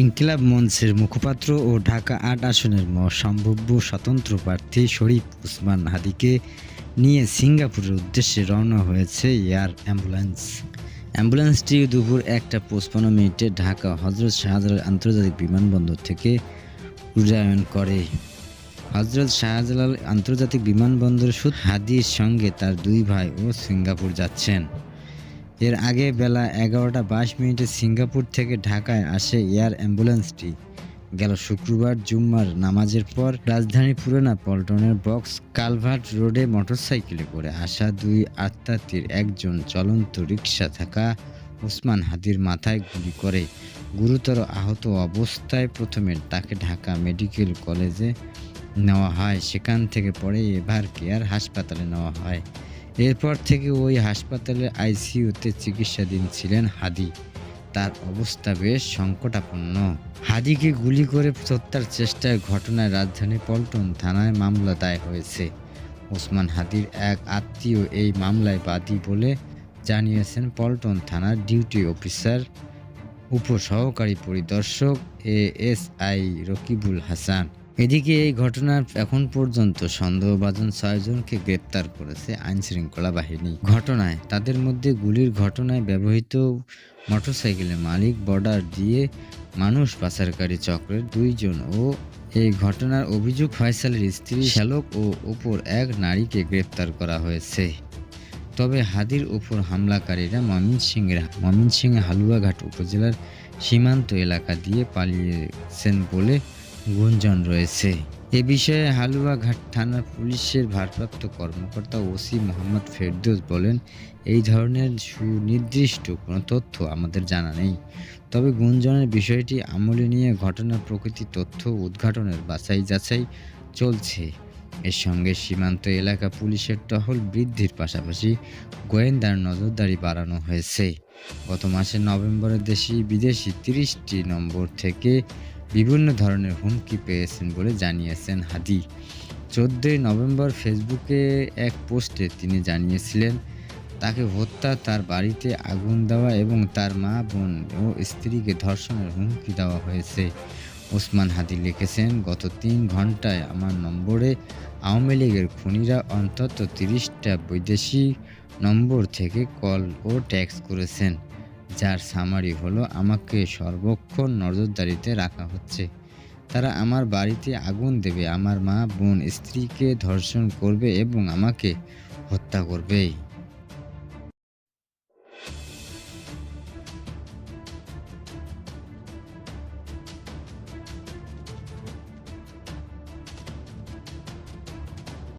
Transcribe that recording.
ইনকিলাব মঞ্চের মুখপাত্র ও ঢাকা আট আসনের সম্ভাব্য স্বতন্ত্র প্রার্থী শরীফ ওসমান হাদিকে নিয়ে সিঙ্গাপুরের উদ্দেশ্যে রওনা হয়েছে এয়ার অ্যাম্বুলেন্স। অ্যাম্বুলেন্সটি দুপুর একটা পঁচপান্ন মিনিটে ঢাকা হজরত শাহজালাল আন্তর্জাতিক বিমানবন্দর থেকে উড্ডয়ন করে। হজরত শাহজালাল আন্তর্জাতিক বিমানবন্দর সুদ হাদির সঙ্গে তার দুই ভাই ও সিঙ্গাপুর যাচ্ছেন। এর আগে বেলা এগারোটা বাইশ মিনিটে সিঙ্গাপুর থেকে ঢাকায় আসে এয়ার অ্যাম্বুলেন্সটি। গেল শুক্রবার জুম্মার নামাজের পর রাজধানীর পুরানা পল্টনের বক্স কালভার্ট রোডে মোটরসাইকেলে করে আসা দুই আত্মাতির একজন চলন্ত রিক্সা থাকা ওসমান হাদির মাথায় গুলি করে। গুরুতর আহত অবস্থায় প্রথমে তাকে ঢাকা মেডিকেল কলেজে নেওয়া হয়। সেখান থেকে পরে এভার কেয়ার হাসপাতালে নেওয়া হয়। এরপর থেকে ওই হাসপাতালে আইসিইউতে চিকিৎসাধীন ছিলেন হাদি। তার অবস্থা বেশ সংকটাপন্ন। হাদিকে গুলি করে হত্যার চেষ্টার ঘটনায় রাজধানী পল্টন থানায় মামলা দায় হয়েছে। ওসমান হাদির এক আত্মীয় এই মামলায় বাদী বলে জানিয়েছেন পল্টন থানার ডিউটি অফিসার উপসহকারী পরিদর্শক A S I Rakibul Hasan. এদিকে এই ঘটনার এখন পর্যন্ত সন্দেহভাজন ছয়জনকে গ্রেপ্তার করেছে আইন শৃঙ্খলা বাহিনী। ঘটনায় তাদের মধ্যে গুলির ঘটনায় ব্যবহৃত মোটরসাইকেলের মালিক, বর্ডার দিয়ে মানুষ পাচারকারী চক্রের দুইজন ও এই ঘটনার অভিযোগ ফয়সালের স্ত্রী শ্যালক ও অপর এক নারীকে গ্রেপ্তার করা হয়েছে। তবে হাদির উপর হামলাকারীরা ময়মনসিংহের ময়মনসিংহ হালুয়াঘাট উপজেলার সীমান্ত এলাকা দিয়ে পালিয়েছেন বলে গুঞ্জন রয়েছে। এ বিষয়ে হালুয়াঘাট থানার পুলিশের ভারপ্রাপ্ত কর্মকর্তা ওসি মোহাম্মদ ফেরদৌস বলেন, এই ধরনের সুনির্দিষ্ট কোনো তথ্য আমাদের জানা নেই। তবে গুঞ্জনের বিষয়টি আমলে নিয়ে ঘটনার প্রকৃতি তথ্য উদ্ঘাটনের বাছাই যাচাই চলছে। এর সঙ্গে সীমান্ত এলাকা পুলিশের টহল বৃদ্ধির পাশাপাশি গোয়েন্দার নজরদারি বাড়ানো হয়েছে। গত মাসে নভেম্বরে দেশি বিদেশি তিরিশটি নম্বর থেকে বিভিন্ন ধরনের হুমকি পেয়েছেন বলে জানিয়েছেন হাদি। চোদ্দোই নভেম্বর ফেসবুকে এক পোস্টে তিনি জানিয়েছিলেন, তাকে হত্যা, তার বাড়িতে আগুন দেওয়া এবং তার মা, বোন ও স্ত্রীকে ধর্ষণের হুমকি দেওয়া হয়েছে। ওসমান হাদি লিখেছেন, গত তিন ঘন্টায় আমার নম্বরে আওয়ামী লীগের খুনিরা অন্তত তিরিশটা বৈদেশি নম্বর থেকে কল ও ট্যাক্স করেছেন, যার সামারি হলো আমাকে সর্বক্ষণ নজরদারিতে রাখা হচ্ছে। তারা আমার বাড়িতে আগুন দেবে, আমার মা, বোন, স্ত্রীকে ধর্ষণ করবে এবং আমাকে হত্যা করবে